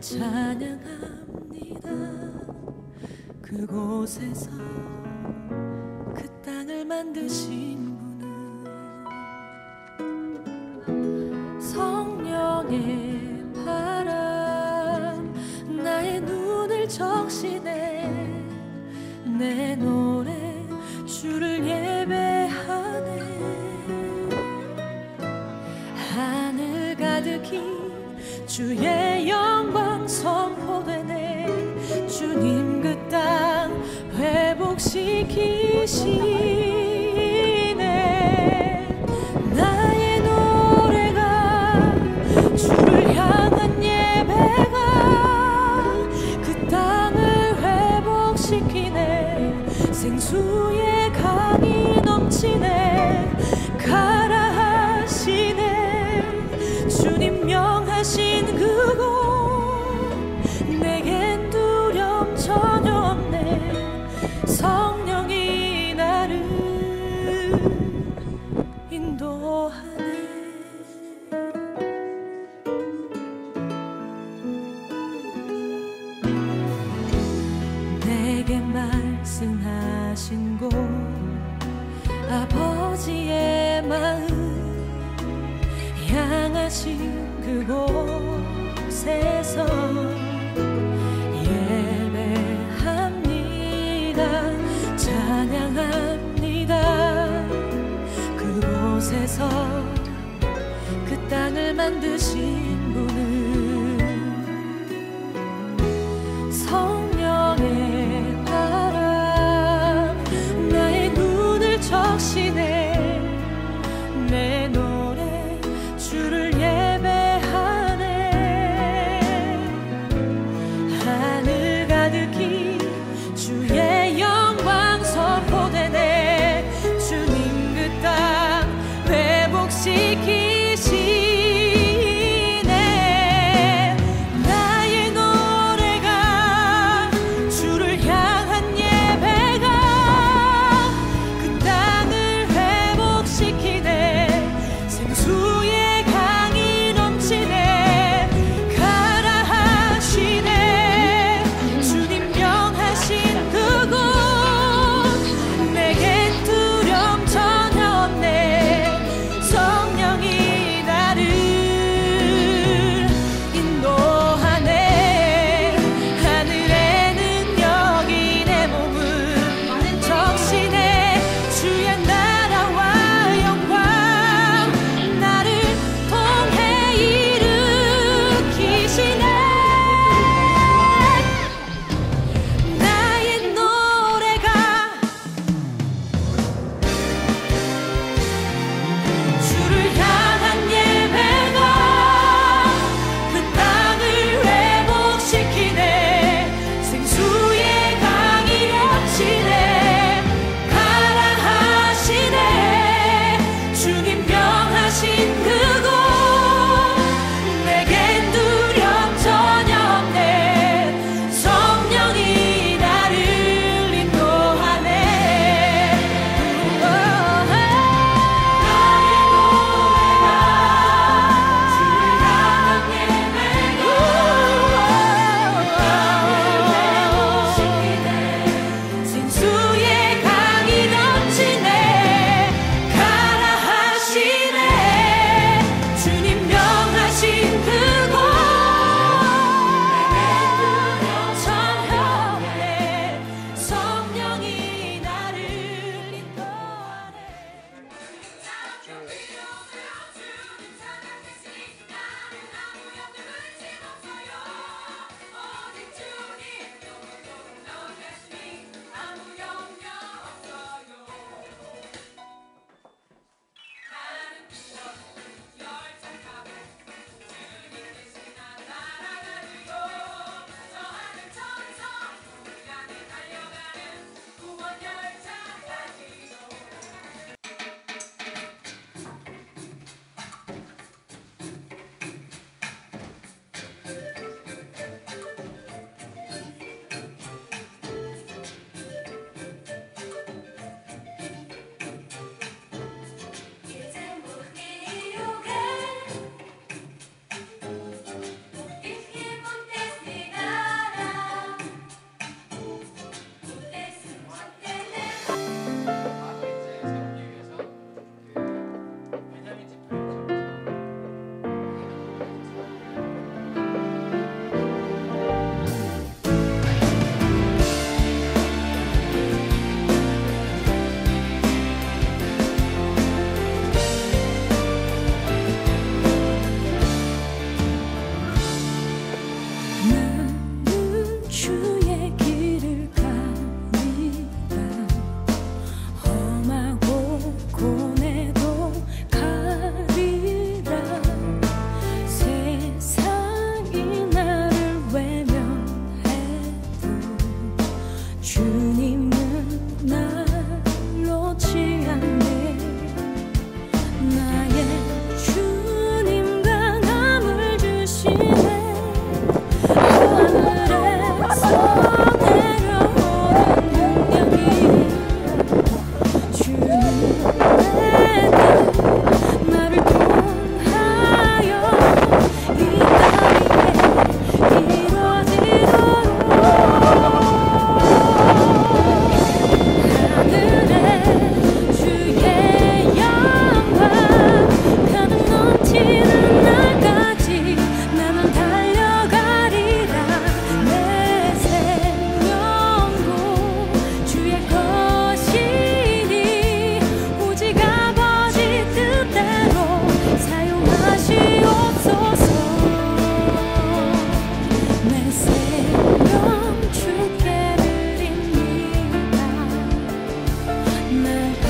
찬양합니다. 그곳에서 그 땅을 만드신 분은 성령의 바람 나의 눈을 적시네 내 노래 주를 예배하네. 하늘 가득히 주의 我 곳에서 예배합니다. 찬양합니다. 그곳에서 그 땅을 만드신 my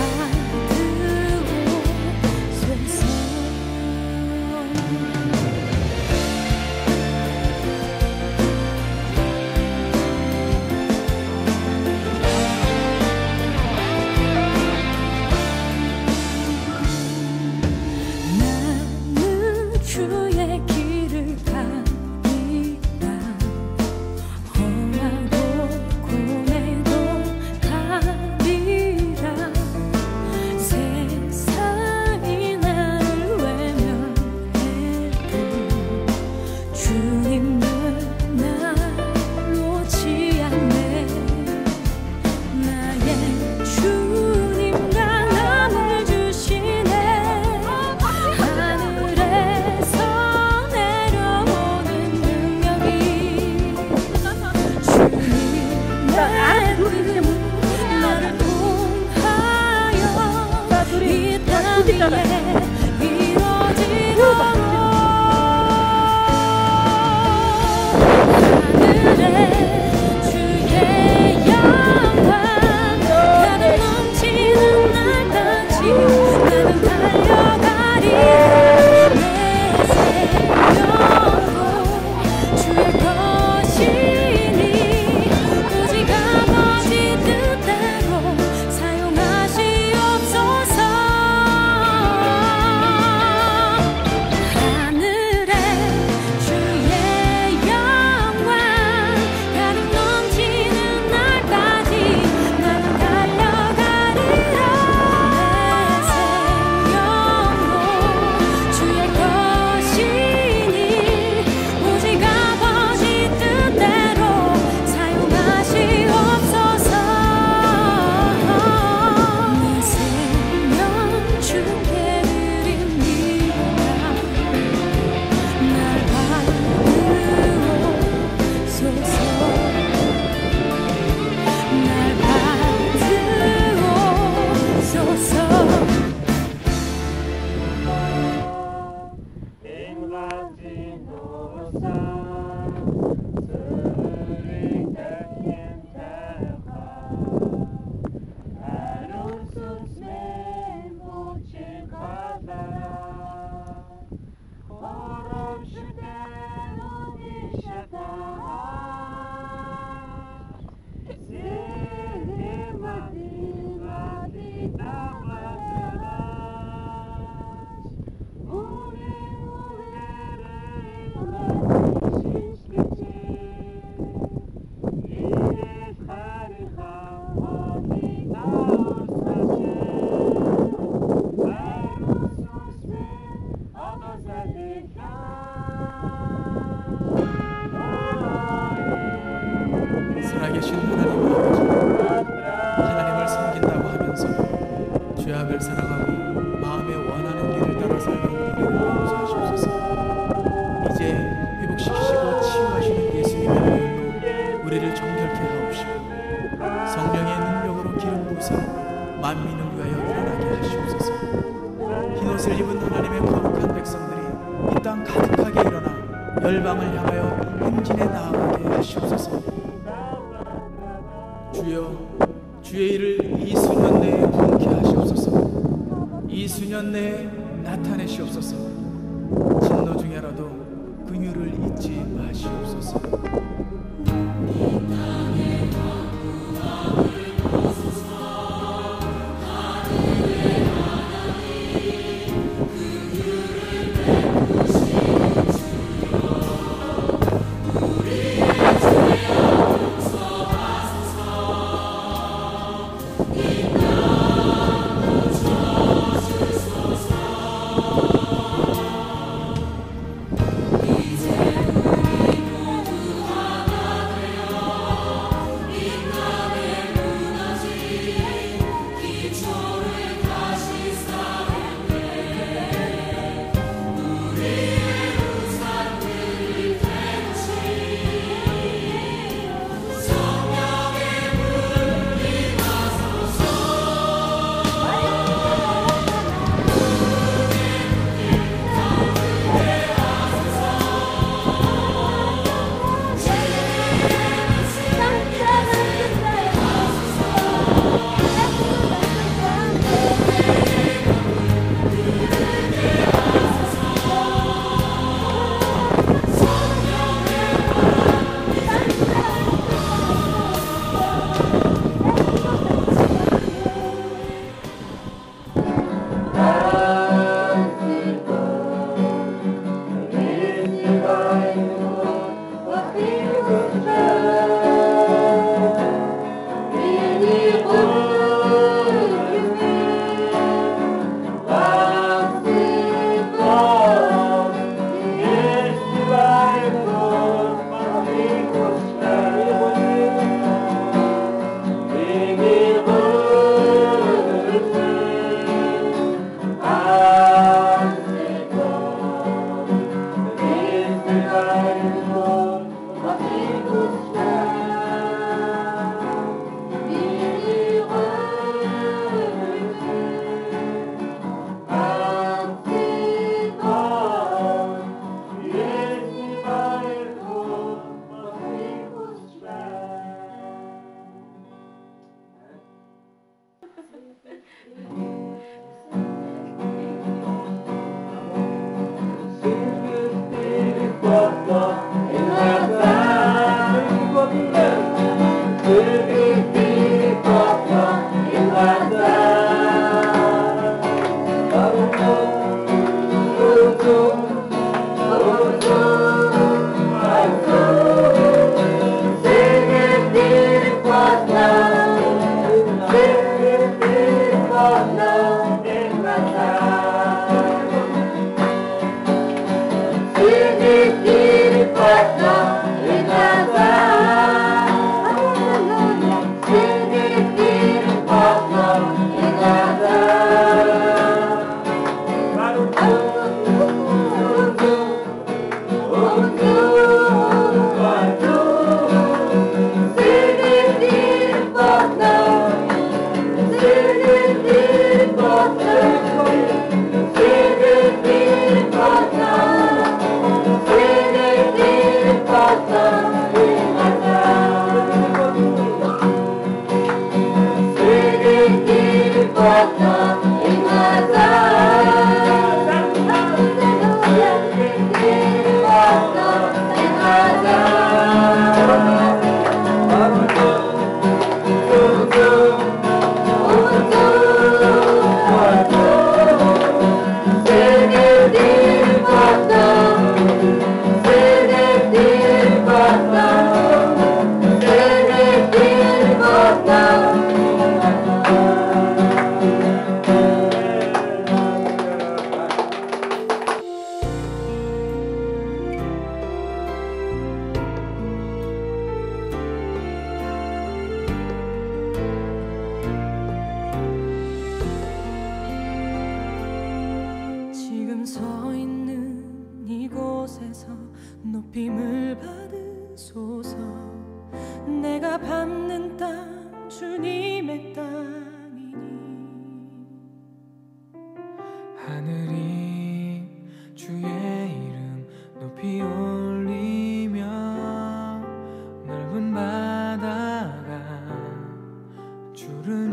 true. 살아계신 하나님을 찬양의 말씀 긴다고 하면서 주의 앞을 살아가 이 수년 내에 부흥케 하시옵소서. 이 수년 내에 나타내시옵소서. 진노 중에라도 긍휼을 잊지 마시옵소서. Give me. not. 빔을 받으소서. 내가 밟는 땅 주님의 땅이니. 하늘이 주의 이름 높이 올리며 넓은 바다가 주를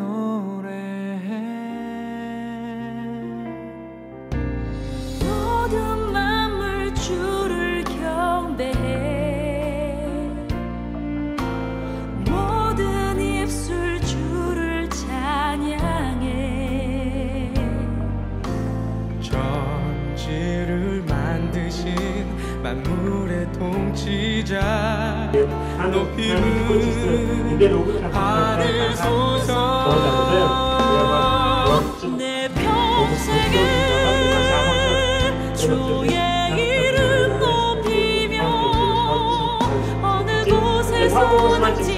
소망지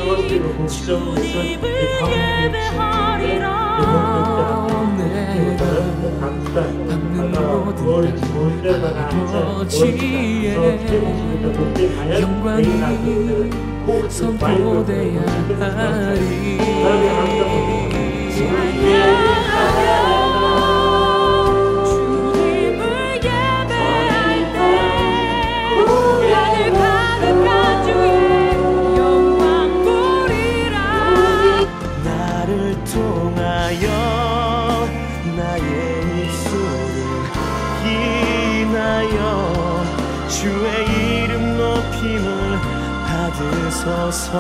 주님을 예배하리라 받는 모든 아버지의 영광이 선포되야 하리. 주의 이름 높임을 받으소서.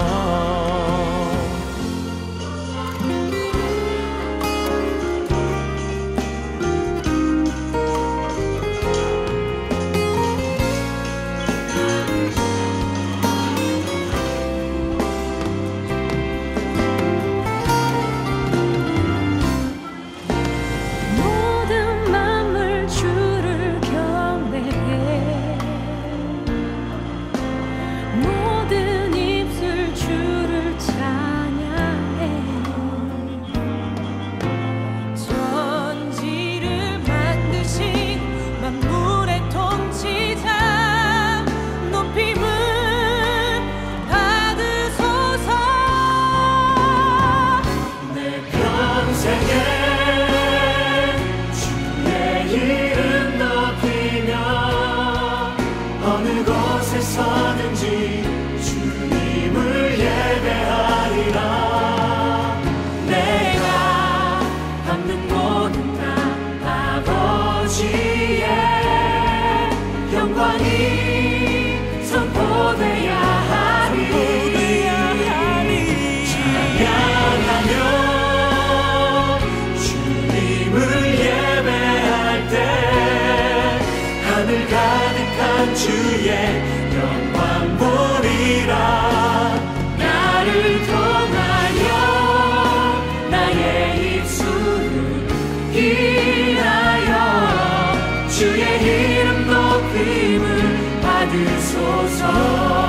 주소서.